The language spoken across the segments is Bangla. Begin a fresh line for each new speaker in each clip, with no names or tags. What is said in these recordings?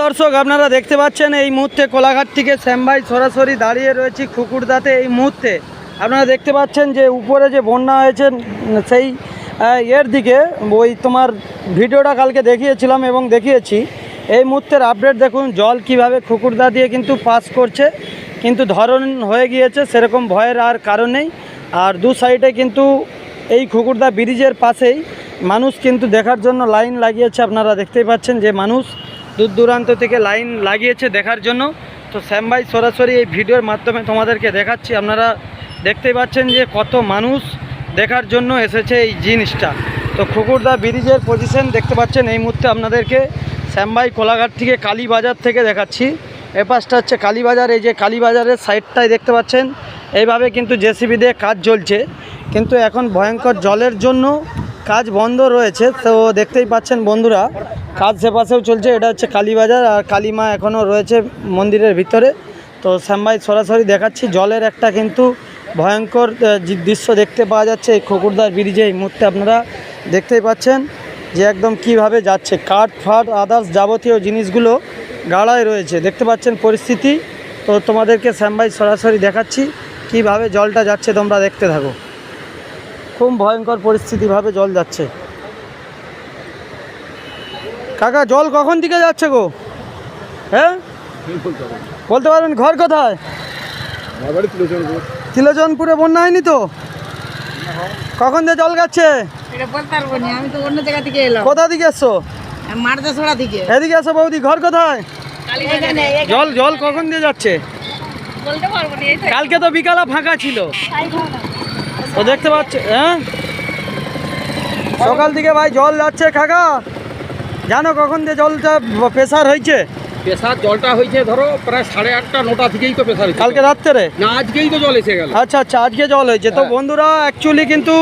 দর্শক, আপনারা দেখতে পাচ্ছেন এই মুহূর্তে কোলাঘাট থেকে শ্যামভাই সরাসরি দাঁড়িয়ে রয়েছি খুকুরদাতে এই মুহূর্তে। আপনারা দেখতে পাচ্ছেন যে উপরে যে বন্যা হয়েছে, সেই এর দিকে ওই তোমার ভিডিওটা কালকে দেখিয়েছিলাম এবং দেখিয়েছি। এই মুহূর্তের আপডেট দেখুন, জল কীভাবে খুকুরদা দিয়ে কিন্তু পাস করছে, কিন্তু ধরন হয়ে গিয়েছে, সেরকম ভয়ের আর কারণ নেই। আর দু সাইডে কিন্তু এই খুকুরদা ব্রিজের পাশেই মানুষ কিন্তু দেখার জন্য লাইন লাগিয়েছে, আপনারা দেখতেই পাচ্ছেন যে মানুষ দূর দূরান্ত থেকে লাইন লাগিয়েছে দেখার জন্য। তো শ্যাম ভাই, সরাসরি এই ভিডিওর মাধ্যমে তোমাদেরকে দেখাচ্ছি। আপনারা দেখতেই পাচ্ছেন যে কত মানুষ দেখার জন্য এসেছে এই জিনিসটা। তো খুকুরদা ব্রিজের পজিশন দেখতে পাচ্ছেন এই মুহূর্তে আপনাদেরকে। শ্যামবাই কোলাঘাট থেকে কালীবাজার থেকে দেখাচ্ছি। এপাশটা হচ্ছে কালীবাজার, এই যে কালীবাজারের সাইডটাই দেখতে পাচ্ছেন। এইভাবে কিন্তু জেসিবি দিয়ে কাজ চলছে। কিন্তু এখন ভয়ঙ্কর জলের জন্য কাজ বন্ধ রয়েছে। তো দেখতেই পাচ্ছেন বন্ধুরা কাজ সে পাশেও চলছে, এটা হচ্ছে কালীবাজার আর কালীমা এখনও রয়েছে মন্দিরের ভিতরে। তো শ্যামবাই সরাসরি দেখাচ্ছি, জলের একটা কিন্তু ভয়ঙ্কর দৃশ্য দেখতে পাওয়া যাচ্ছে, এই খকুরদার ব্রিজে এই মুহূর্তে আপনারা দেখতেই পাচ্ছেন যে একদম কীভাবে যাচ্ছে। কাঠ ফাট আদার্স যাবতীয় জিনিসগুলো গাড়ায় রয়েছে, দেখতে পাচ্ছেন পরিস্থিতি। তো তোমাদেরকে শ্যামবাই সরাসরি দেখাচ্ছি, কীভাবে জলটা যাচ্ছে তোমরা দেখতে থাকো। খুব ভয়ঙ্কর পরিস্থিতিভাবে জল যাচ্ছে। কাকা জল কখন দিকে যাচ্ছে গো? হ্যাঁ? বলতে পারবেন ঘর কোথায়? তিলোচনপুরে বন্যা হয়নি তো? কখন দিয়ে জল যাচ্ছে
এলাম।
কোথা দিকে এসছো? এদিকে এসো বৌদি ঘর কোথায়? জল জল কখন দিয়ে যাচ্ছে? কালকে তো বিকালে ফাঁকা ছিল। তো দেখতে পাচ্ছ হ্যাঁ? সকাল থেকে ভাই জল যাচ্ছে কাকা। জানো কখন দিয়ে জলটা প্রেসার হয়েছে?
প্রেসার জলটা হয়েছে ধরো প্রায় সাড়ে আটটা নটা থেকেই তো হয়েছে
কালকে রাত্রে?
না আজকেই তো জল এসে গেল।
আচ্ছা আচ্ছা আজকে জল হয়েছে। তো
হ্যাঁ।
বন্ধুরা অ্যাকচুয়ালি কিন্তু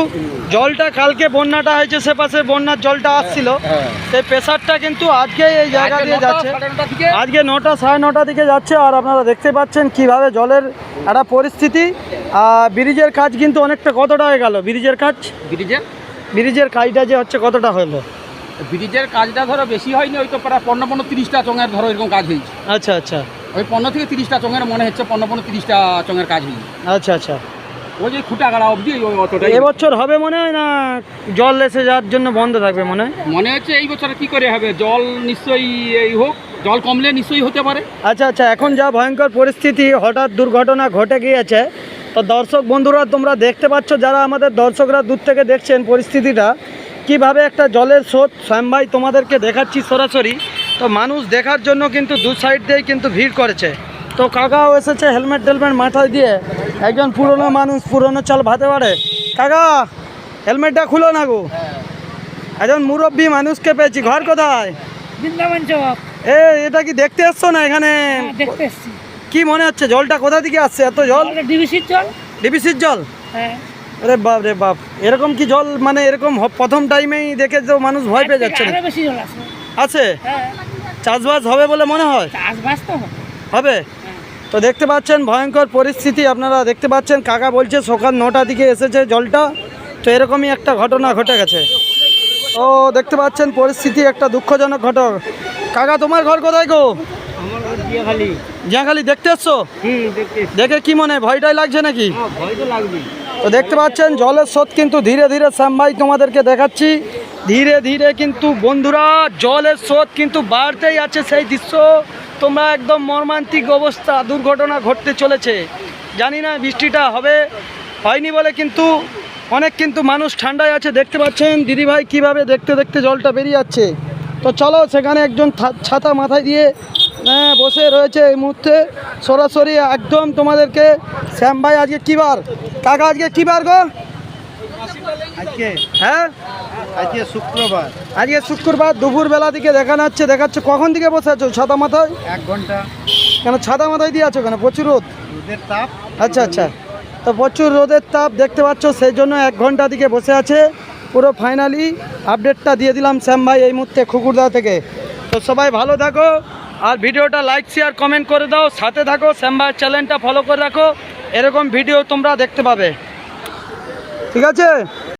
জলটা কালকে বন্যাটা হয়েছে সে পাশে বন্যার জলটা আসছিল।
হ্যাঁ।
সেই প্রেসারটা কিন্তু আজকে এই জায়গা দিয়ে যাচ্ছে। আজকে নটা সাড়ে নটা দিকে যাচ্ছে আর আপনারা দেখতে পাচ্ছেন কীভাবে জলের একটা পরিস্থিতি। আর ব্রিজের কাজ কিন্তু অনেকটা কতটা হয়ে গেল? ব্রিজের কাজ?
ব্রিজের?
ব্রিজের কাজটা যে হচ্ছে কতটা হলো?
ব্রিজের কাজটা ধরো বেশি হয়নি ওই তো প্রায় পনেরো পনেরো তিরিশটা চঙের ধরো এরকম কাজ হয়েছে।
আচ্ছা আচ্ছা।
ওই পনেরো থেকে তিরিশটা চঙের মনে হচ্ছে পনেরো পনেরো তিরিশটা চঙের কাজ হয়েছে।
আচ্ছা আচ্ছা।
ওই যে খুঁটা গাড়া অবধি ওই অতটাই।
এবছর হবে মনে হয় না জল এসে যাওয়ার জন্য বন্ধ থাকবে মনে হয়?
মনে হচ্ছে এই বছর কি করে হবে? জল নিশ্চয়ই এই হোক জল কমলে নিশ্চয়ই হতে পারে।
আচ্ছা আচ্ছা এখন যা ভয়ঙ্কর পরিস্থিতি হঠাৎ দুর্ঘটনা ঘটে গিয়েছে তো দর্শক বন্ধুরা তোমরা দেখতে পাচ্ছ যারা আমাদের দর্শকরা দূর থেকে দেখছেন পরিস্থিতিটা কীভাবে একটা জলের স্রোত শ্যাম ভাই তোমাদেরকে দেখাচ্ছি সরাসরি। তো মানুষ দেখার জন্য কিন্তু দু সাইড দিয়েই কিন্তু ভিড় করেছে। তো কাকাও এসেছে হেলমেট টেলমেট মাথায় দিয়ে। একজন পুরনো মানুষ পুরনো চাল ভাতে পারে। কাকা হেলমেটটা খুলো না গো। একজন মুরব্বী মানুষকে পেয়েছি। ঘর কোথায়?
বৃন্দাবন চক।
এ এটা কি দেখতে এসছো না এখানে?
দেখতে এসছি।
কি মনে হচ্ছে জলটা কোথা থেকে আসছে? এত জল?
ডিবিসির চল
ডিবিসির জল?
হ্যাঁ।
আরে বাপ রে বাপ এরকম কি জল মানে এরকম প্রথম টাইমেই দেখে তো মানুষ ভয় পেয়ে যাচ্ছে না?
আছে। হ্যাঁ।
চাষবাস হবে বলে মনে হয়?
চাষবাস তো হবে।
হবে? তো দেখতে পাচ্ছেন ভয়ঙ্কর পরিস্থিতি আপনারা দেখতে পাচ্ছেন কাকা বলছে সকাল নটা দিকে এসেছে জলটা তো এরকমই একটা ঘটনা ঘটে গেছে। ও দেখতে পাচ্ছেন পরিস্থিতি একটা দুঃখজনক ঘটক। কাকা তোমার ঘর কোথায় গো?
আমার
জিয়াখালি। দেখতে এসছো? দেখে কি মনে হয় ভয়টাই লাগছে নাকি?
ভয় তো লাগবে
তো দেখতে পাচ্ছেন, জলের স্রোত কিন্তু ধীরে ধীরে শ্যাম ভাই তোমাদেরকে দেখাচ্ছি। ধীরে ধীরে কিন্তু বন্ধুরা, জলের স্রোত কিন্তু বাড়তেই আছে সেই দৃশ্য। তোমরা একদম মর্মান্তিক অবস্থা, দুর্ঘটনা ঘটতে চলেছে। জানি না বৃষ্টিটা হবে, হয়নি বলে কিন্তু অনেক কিন্তু মানুষ ঠান্ডায় আছে। দেখতে পাচ্ছেন দিদিভাই কীভাবে দেখতে দেখতে জলটা বেরিয়ে যাচ্ছে। তো চলো সেখানে একজন ছাতা মাথায় দিয়ে বসে রয়েছে এই মুহূর্তে। সরাসরি একদম তোমাদেরকে শ্যাম ভাই আজকে কী বার? কাকা আজকে কী বার গো?
আজকে?
হ্যাঁ?
আজকে শুক্রবার।
আজকে শুক্রবার দুপুর বেলা দিকে দেখানো হচ্ছে দেখাচ্ছে। কখন দিকে বসে আছো? ছাতা মাথায়?
এক ঘণ্টা।
কেন ছাতা মাথায় দিয়ে আছো কেন? প্রচুর রোদ?
রোদের তাপ।
আচ্ছা আচ্ছা। তো প্রচুর রোদের তাপ দেখতে পাচ্ছ সেই জন্য এক ঘণ্টা দিকে বসে আছে। পুরো ফাইনালি আপডেটটা দিয়ে দিলাম শ্যাম ভাই এই মুহূর্তে খুকুরদা থেকে। তো সবাই ভালো থাকো। আর ভিডিওটা লাইক শেয়ার কমেন্ট করে দাও। সাথে থাকো শ্যাম চ্যানেলটা ফলো করে রাখো। এরকম ভিডিও তোমরা দেখতে পাবে। ঠিক আছে?